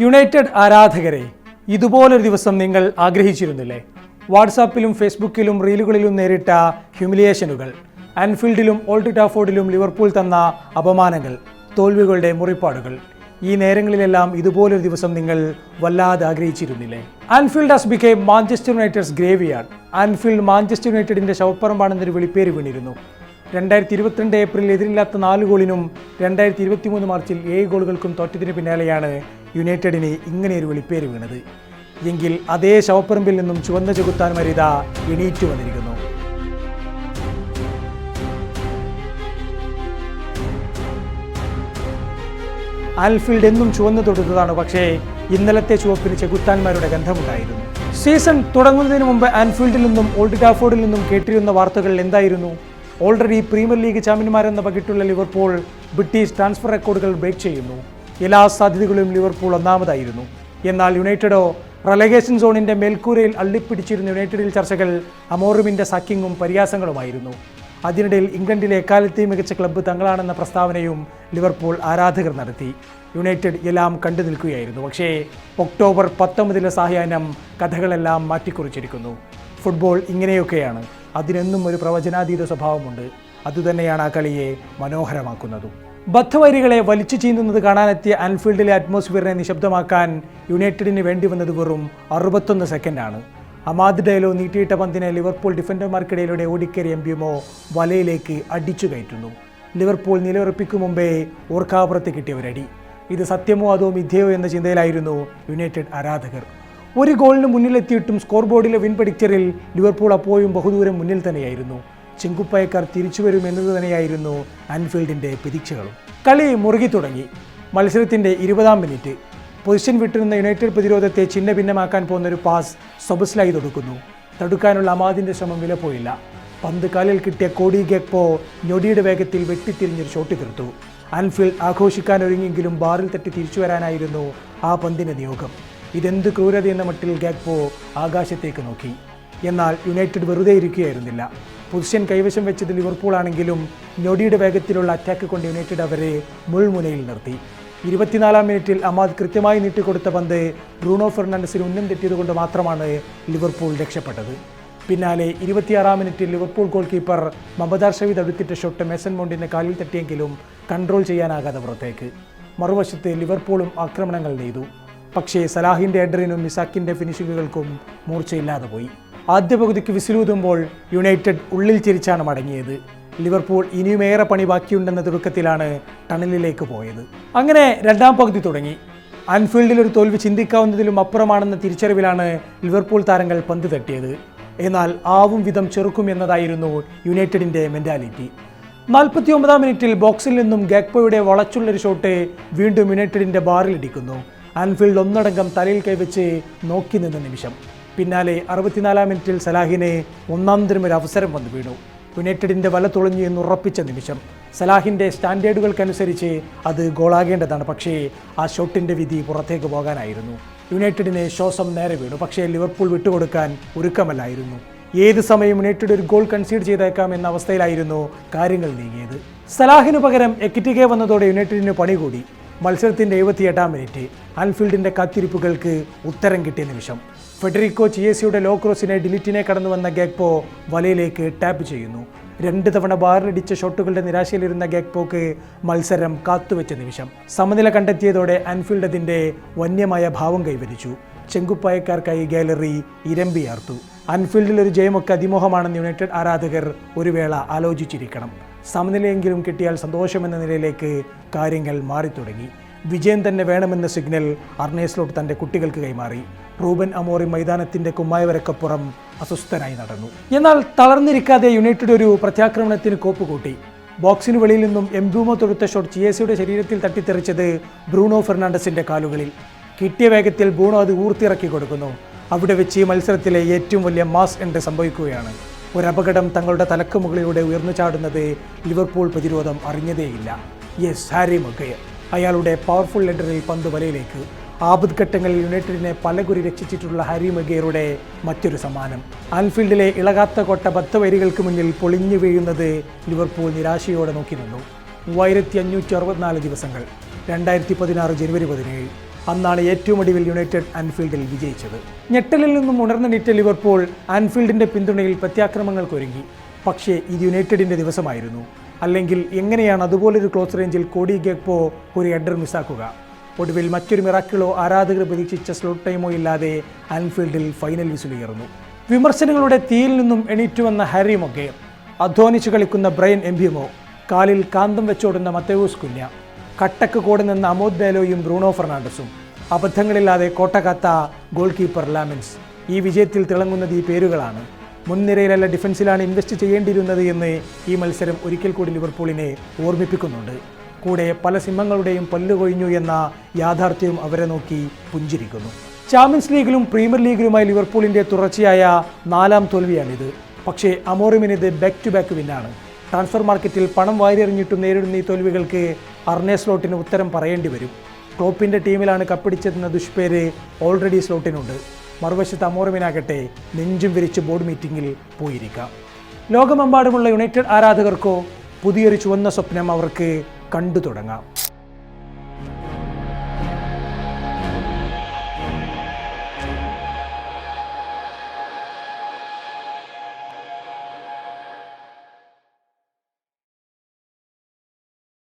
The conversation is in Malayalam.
യുണൈറ്റഡ് ആരാധകരെ ഇതുപോലൊരു ദിവസം നിങ്ങൾ ആഗ്രഹിച്ചിരുന്നില്ലേ? വാട്സാപ്പിലും ഫേസ്ബുക്കിലും റീലുകളിലും നേരിട്ട ഹ്യൂമിലിയേഷനുകൾ ആൻഫീൽഡിലും ഓൾഡ് ടാഫോർഡിലും ലിവർപൂൾ തന്ന അപമാനങ്ങൾ തോൽവികളുടെ മുറിപ്പാടുകൾ. ഈ നേരങ്ങളിലെല്ലാം ഇതുപോലൊരു ദിവസം നിങ്ങൾ വല്ലാതെ ആഗ്രഹിച്ചിരുന്നില്ലേ? Anfield has become Manchester United's ഗ്രേവിയാണ് Anfield Manchester യുണൈറ്റഡിന്റെ ശവപ്പറമ്പാണെന്നൊരു വിളിപ്പേര് വീണിരുന്നു. രണ്ടായിരത്തി ഇരുപത്തിരണ്ട് ഏപ്രിൽ എതിരില്ലാത്ത നാല് ഗോളിനും രണ്ടായിരത്തി ഇരുപത്തി മൂന്ന് മാർച്ചിൽ ഏഴ് ഗോളുകൾക്കും തോറ്റതിന് പിന്നാലെയാണ് യുണൈറ്റഡിന് ഇങ്ങനെയൊരു വെളിപ്പേര് വീണത്. എങ്കിൽ അതേ ശവപ്പറമ്പിൽ നിന്നും ചുവന്ന ചെകുത്താൻ മരിത എണീറ്റു വന്നിരിക്കുന്നു. ആൽഫീൽഡ് എന്നും ചുവന്നു തൊടുത്തതാണ് പക്ഷേ ഇന്നലത്തെ ചുവപ്പിന് ചെകുത്താന്മാരുടെ ഗന്ധമുണ്ടായിരുന്നു. സീസൺ തുടങ്ങുന്നതിന് മുമ്പ് ആൻഫീൽഡിൽ നിന്നും ഓൾഡ് ടാഫോർഡിൽ നിന്നും കേട്ടിരുന്ന വാർത്തകൾ എന്തായിരുന്നു? ഓൾറെഡി പ്രീമിയർ ലീഗ് ചാമ്പ്യന്മാരെന്ന പകിട്ടുള്ള ലിവർപൂൾ ബ്രിട്ടീഷ് ട്രാൻസ്ഫർ റെക്കോർഡുകൾ ബ്രേക്ക് ചെയ്യുന്നു. എല്ലാ സാധ്യതകളും ലിവർപൂൾ ഒന്നാമതായിരുന്നു. എന്നാൽ യുണൈറ്റഡോ റലഗേഷൻ സോണിന്റെ മേൽക്കൂരയിൽ അള്ളിപ്പിടിച്ചിരുന്ന യുണൈറ്റഡിൽ ചർച്ചകൾ അമോറുമിന്റെ സക്കിങ്ങും പരിയാസങ്ങളുമായിരുന്നു അതിനിടയിൽ ഇംഗ്ലണ്ടിലെ എക്കാലത്തെയും മികച്ച ക്ലബ്ബ് തങ്ങളാണെന്ന പ്രസ്താവനയും ലിവർപൂൾ ആരാധകർ നടത്തി. യുണൈറ്റഡ് എല്ലാം കണ്ടു നിൽക്കുകയായിരുന്നു. പക്ഷേ ഒക്ടോബർ പത്തൊമ്പതിലെ സായാഹ്നം കഥകളെല്ലാം മാറ്റിക്കുറിച്ചിരിക്കുന്നു. ഫുട്ബോൾ ഇങ്ങനെയൊക്കെയാണ്. അതിനെന്നും ഒരു പ്രവചനാതീത സ്വഭാവമുണ്ട്. അതുതന്നെയാണ് ആ കളിയെ മനോഹരമാക്കുന്നതും. ബദ്ധവരികളെ വലിച്ചു ചീന്തുന്നത് കാണാനെത്തിയ അൻഫീൽഡിലെ അറ്റ്മോസ്ഫിയറിനെ നിശബ്ദമാക്കാൻ യുണൈറ്റഡിന് വേണ്ടി വന്നത് വെറും അറുപത്തൊന്ന് സെക്കൻഡാണ്. അമാദ് ഡയലോ നീട്ടിയിട്ട പന്തിനെ ലിവർപൂൾ ഡിഫൻഡർമാർക്കിടയിലൂടെ ഓടിക്കേറി എംബ്യുമോ വലയിലേക്ക് അടിച്ചു കയറ്റുന്നു. ലിവർപൂൾ നിലയുറപ്പിക്കും മുമ്പേ ഓർക്കാപുറത്ത് കിട്ടിയ ഒരടി ഇത് സത്യമോ അതോ മിഥ്യയോ എന്ന ചിന്തയിലായിരുന്നു യുണൈറ്റഡ് ആരാധകർ. ഒരു ഗോളിന് മുന്നിലെത്തിയിട്ടും സ്കോർ ബോർഡിലെ വിൻ പ്രഡിക്ടറിൽ ലിവർപൂൾ അപ്പോഴും ബഹുദൂരം മുന്നിൽ തന്നെയായിരുന്നു. ചെങ്കുപ്പായക്കാർ തിരിച്ചു വരുമെന്നത് തന്നെയായിരുന്നു ആൻഫീൽഡിന്റെ പ്രതീക്ഷകളും. കളി മുറുകി തുടങ്ങി. മത്സരത്തിന്റെ ഇരുപതാം മിനിറ്റ്. പൊസിഷൻ വിട്ടിരുന്ന യുണൈറ്റഡ് പ്രതിരോധത്തെ ചിഹ്ന ഭിന്നമാക്കാൻ പോകുന്ന ഒരു പാസ് സൊബസ്ലായി തൊടുക്കുന്നു. തടുക്കാനുള്ള അമാദിന്റെ ശ്രമം വിലപ്പോയില്ല. പന്ത് കാലിൽ കിട്ടിയ കോടി ഗെക്പോ ഞൊടിയുടെ വേഗത്തിൽ വെട്ടിത്തിരിഞ്ഞൊരു ഷോട്ട് തീർത്തു. ആൻഫീൽഡ് ആഘോഷിക്കാൻ ഒരുങ്ങിയെങ്കിലും ബാറിൽ തട്ടി തിരിച്ചു വരാനായിരുന്നു ആ പന്തിന്റെ നിയോഗം. ഇതെന്ത് ക്രൂരതയെന്ന മട്ടിൽ ഗാഗ്പോ ആകാശത്തേക്ക് നോക്കി. എന്നാൽ യുണൈറ്റഡ് വെറുതെ ഇരിക്കുകയായിരുന്നില്ല. പൊസിഷൻ കൈവശം വെച്ചത് ലിവർപൂൾ ആണെങ്കിലും ഞൊടിയുടെ വേഗത്തിലുള്ള അറ്റാക്ക് കൊണ്ട് യുണൈറ്റഡ് അവരെ മുൾമുനയിൽ നിർത്തി. ഇരുപത്തിനാലാം മിനിറ്റിൽ അമാദ് കൃത്യമായി നീട്ടിക്കൊടുത്ത പന്ത് ബ്രൂണോ ഫെർണാണ്ടസിന് ഉന്നം തെറ്റിയതുകൊണ്ട് മാത്രമാണ് ലിവർപൂൾ രക്ഷപ്പെട്ടത്. പിന്നാലെ ഇരുപത്തിയാറാം മിനിറ്റിൽ ലിവർപൂൾ ഗോൾ കീപ്പർ മമതാർ ഷവീദ് അടുത്തിട്ട ഷോട്ട് മെസൻ മോണ്ടിന്റെ കാലിൽ തട്ടിയെങ്കിലും കൺട്രോൾ ചെയ്യാനാകാതെ പുറത്തേക്ക്. മറുവശത്ത് ലിവർപൂളും ആക്രമണങ്ങൾ നെയ്തു. പക്ഷേ സലാഹിന്റെ എഡറിനും മിസാക്കിന്റെ ഫിനിഷിങ്ങുകൾക്കും മൂർച്ചയില്ലാതെ പോയി. ആദ്യ പകുതിക്ക് വിസിലൂതുമ്പോൾ യുണൈറ്റഡ് ഉള്ളിൽ ചിരിച്ചാണ് മടങ്ങിയത്. ലിവർപൂൾ ഇനിയുമേറെ പണി ബാക്കിയുണ്ടെന്ന തുടക്കത്തിലാണ് ടണലിലേക്ക് പോയത്. അങ്ങനെ രണ്ടാം പകുതി തുടങ്ങി. അൻഫീൽഡിൽ ഒരു തോൽവി ചിന്തിക്കാവുന്നതിലും അപ്പുറമാണെന്ന തിരിച്ചറിവിലാണ് ലിവർപൂൾ താരങ്ങൾ പന്ത് തട്ടിയത്. എന്നാൽ ആവും വിധം ചെറുക്കും എന്നതായിരുന്നു യുണൈറ്റഡിന്റെ മെന്റാലിറ്റി. നാൽപ്പത്തി ഒമ്പതാം മിനിറ്റിൽ ബോക്സിൽ നിന്നും ഗാക്പോയുടെ വളച്ചുള്ളൊരു ഷോട്ട് വീണ്ടും യുണൈറ്റഡിന്റെ ബാറിലിടിക്കുന്നു ആൻഫീൽഡ് ഒന്നടങ്കം തലയിൽ കൈവച്ച് നോക്കി നിന്ന നിമിഷം. പിന്നാലെ അറുപത്തിനാലാം മിനിറ്റിൽ സലാഹിനെ ഒന്നാം ഒരു അവസരം വന്നു വീണു. യുണൈറ്റഡിന്റെ വല തുളഞ്ഞു എന്ന് ഉറപ്പിച്ച നിമിഷം സലാഹിന്റെ സ്റ്റാൻഡേർഡുകൾക്കനുസരിച്ച് അത് ഗോളാകേണ്ടതാണ്. പക്ഷേ ആ ഷോട്ടിന്റെ വിധി പുറത്തേക്ക് പോകാനായിരുന്നു. യുണൈറ്റഡിനെ ശ്വാസം നേരെ വീണു. പക്ഷേ ലിവർപൂൾ വിട്ടുകൊടുക്കാൻ ഒരുക്കമല്ലായിരുന്നു. ഏത് സമയം യുണൈറ്റഡ് ഒരു ഗോൾ കൺസീഡ് ചെയ്തേക്കാം എന്ന അവസ്ഥയിലായിരുന്നു കാര്യങ്ങൾ നീങ്ങിയത്. സലാഹിനു പകരം എക്കിറ്റിക വന്നതോടെ യുണൈറ്റഡിന് പണി കൂടി. മത്സരത്തിന്റെ എഴുപത്തിയെട്ടാം മിനിറ്റ് ആൻഫീൽഡിന്റെ കാത്തിരിപ്പുകൾക്ക് ഉത്തരം കിട്ടിയ നിമിഷം. ഫെഡറിക്കോ ചിയേസിയുടെ ലോ ക്രോസിനെ ഡിലിറ്റിനെ കടന്നു വന്ന ഗാഗ്പോ വലയിലേക്ക് ടാപ്പ് ചെയ്യുന്നു. രണ്ട് തവണ ബാറിലടിച്ച ഷോട്ടുകളുടെ നിരാശയിലിരുന്ന ഗാഗ്പോക്ക് മത്സരം കാത്തുവെച്ച നിമിഷം. സമനില കണ്ടെത്തിയതോടെ ആൻഫീൽഡ് അതിന്റെ വന്യമായ ഭാവം കൈവരിച്ചു. ചെങ്കുപ്പായക്കാർക്കായി ഗാലറി ഇരമ്പിയാർത്തു. അൻഫീൽഡിൽ ഒരു ജയമൊക്കെ അതിമോഹമാണെന്ന് യുണൈറ്റഡ് ആരാധകർ ഒരു വേള ആലോചിച്ചിരിക്കണം. സമനിലയെങ്കിലും കിട്ടിയാൽ സന്തോഷമെന്ന നിലയിലേക്ക് കാര്യങ്ങൾ മാറിത്തുടങ്ങി. വിജയം തന്നെ വേണമെന്ന സിഗ്നൽ അർണേസ്ലോട്ട് തന്റെ കുട്ടികൾക്ക് കൈമാറി. റൂബൻ അമോറി മൈതാനത്തിന്റെ കുമ്മായവരക്കപ്പുറം അസ്വസ്ഥനായി നടന്നു. എന്നാൽ തളർന്നിരിക്കാതെ യുണൈറ്റഡ് ഒരു പ്രത്യാക്രമണത്തിന് കോപ്പുകൂട്ടി. ബോക്സിന് വെളിയിൽ നിന്നും എംബൂമ തൊടുത്ത ഷോട്ട് ചിയേസിയുടെ ശരീരത്തിൽ തട്ടിത്തെറിച്ചത് ബ്രൂണോ ഫെർണാണ്ടസിന്റെ കാലുകളിൽ. കിട്ടിയ വേഗത്തിൽ ബ്രൂണോ അത് ഊർത്തിറക്കി കൊടുക്കുന്നു. അവിടെ വെച്ച് ഈ മത്സരത്തിലെ ഏറ്റവും വലിയ മാസ് എന്റെ സംഭവിക്കുകയാണ്. ഒരു അപകടം തങ്ങളുടെ തലക്ക് മുകളിലൂടെ ഉയർന്നു ചാടുന്നത് ലിവർപൂൾ പ്രതിരോധം അറിഞ്ഞതേയില്ല. യെസ് ഹാരി മൊഗയർ അയാളുടെ പവർഫുൾ ലെൻഡറിൽ പന്ത് വലയിലേക്ക്. ആപത് ഘട്ടങ്ങളിൽ യുണൈറ്റഡിനെ പലകുറി രക്ഷിച്ചിട്ടുള്ള ഹാരി മഗേറുടെ മറ്റൊരു സമ്മാനം. ആൻഫീൽഡിലെ ഇളകാത്ത കോട്ട പത്ത് വരികൾക്ക് മുന്നിൽ പൊളിഞ്ഞു വീഴുന്നത് ലിവർപൂൾ നിരാശയോടെ നോക്കി നിന്നു. മൂവായിരത്തി അഞ്ഞൂറ്റി അറുപത്തിനാല് ദിവസങ്ങൾ രണ്ടായിരത്തി പതിനാറ് ജനുവരി പതിനേഴ്. അന്നാണ് ഏറ്റവും ഒടുവിൽ യുണൈറ്റഡ് ആൻഫീൽഡിൽ വിജയിച്ചത്. ഞെട്ടലിൽ നിന്നും ഉണർന്നെണീറ്റ ലിവർപൂൾ ആൻഫീൽഡിന്റെ പിന്തുണയിൽ പ്രത്യാക്രമങ്ങൾക്കൊരുങ്ങി പക്ഷേ ഇത് യുണൈറ്റഡിന്റെ ദിവസമായിരുന്നു. അല്ലെങ്കിൽ എങ്ങനെയാണ് അതുപോലൊരു ക്ലോസ് റേഞ്ചിൽ കോടി ഗെഗ്പോ ഒരു ഹെഡർ മിസ്സാക്കുക? ഒടുവിൽ മറ്റൊരു മിറാക്കിളോ ആരാധകർ പ്രതീക്ഷിച്ച സ്ലോട്ട് ടൈമോ ഇല്ലാതെ ആൻഫീൽഡിൽ ഫൈനൽ വിസുലുയർന്നു. വിമർശനങ്ങളുടെ തീയിൽ നിന്നും എണീറ്റു വന്ന ഹാരി മൊക്കെ അധ്വാനിച്ചു കളിക്കുന്ന ബ്രയൻ എംബിയുമോ കാലിൽ കാന്തം വെച്ചോടുന്ന മത്തേവൂസ് കുഞ്ഞ കട്ടക്ക് കൂടെ നിന്ന അമോദ് ബേലോയും ബ്രൂണോ ഫെർണാണ്ടസും അബദ്ധങ്ങളില്ലാതെ കോട്ടകാത്ത ഗോൾ കീപ്പർ ലാമിൻസ് ഈ വിജയത്തിൽ തിളങ്ങുന്നത് ഈ പേരുകളാണ്. മുൻനിരയിലല്ല ഡിഫൻസിലാണ് ഇൻവെസ്റ്റ് ചെയ്യേണ്ടിയിരുന്നത് എന്ന് ഈ മത്സരം ഒരിക്കൽ കൂടി ലിവർപൂളിനെ ഓർമ്മിപ്പിക്കുന്നുണ്ട്. കൂടെ പല സിംഹങ്ങളുടെയും പല്ലു കൊഴിഞ്ഞു എന്ന യാഥാർത്ഥ്യവും അവരെ നോക്കി പുഞ്ചിരിക്കുന്നു. ചാമ്പ്യൻസ് ലീഗിലും പ്രീമിയർ ലീഗിലുമായി ലിവർപൂളിന്റെ തുടർച്ചയായ നാലാം തോൽവിയാണിത്. പക്ഷേ അമോറിമിനിത് ബാക്ക് ടു ബാക്ക് വിന്നാണ്. ട്രാൻസ്ഫർ മാർക്കറ്റിൽ പണം വാരിയെറിഞ്ഞിട്ടും നേരിടുന്ന ഈ തോൽവികൾക്ക് അർണേ സ്ലോട്ടിന് ഉത്തരം പറയേണ്ടി വരും. ക്ലോപ്പിന്റെ ടീമിലാണ് കപ്പിടിച്ചതെന്ന ദുഷ്പേര് ഓൾറെഡി സ്ലോട്ടിനുണ്ട് മറുവശത്ത് അമോറമിനാകട്ടെ നെഞ്ചും വിരിച്ച് ബോർഡ് മീറ്റിംഗിൽ പോയിരിക്കാം. ലോകമെമ്പാടുമുള്ള യുണൈറ്റഡ് ആരാധകർക്കോ പുതിയൊരു ചുവന്ന സ്വപ്നം അവർക്ക് കണ്ടു തുടങ്ങാം.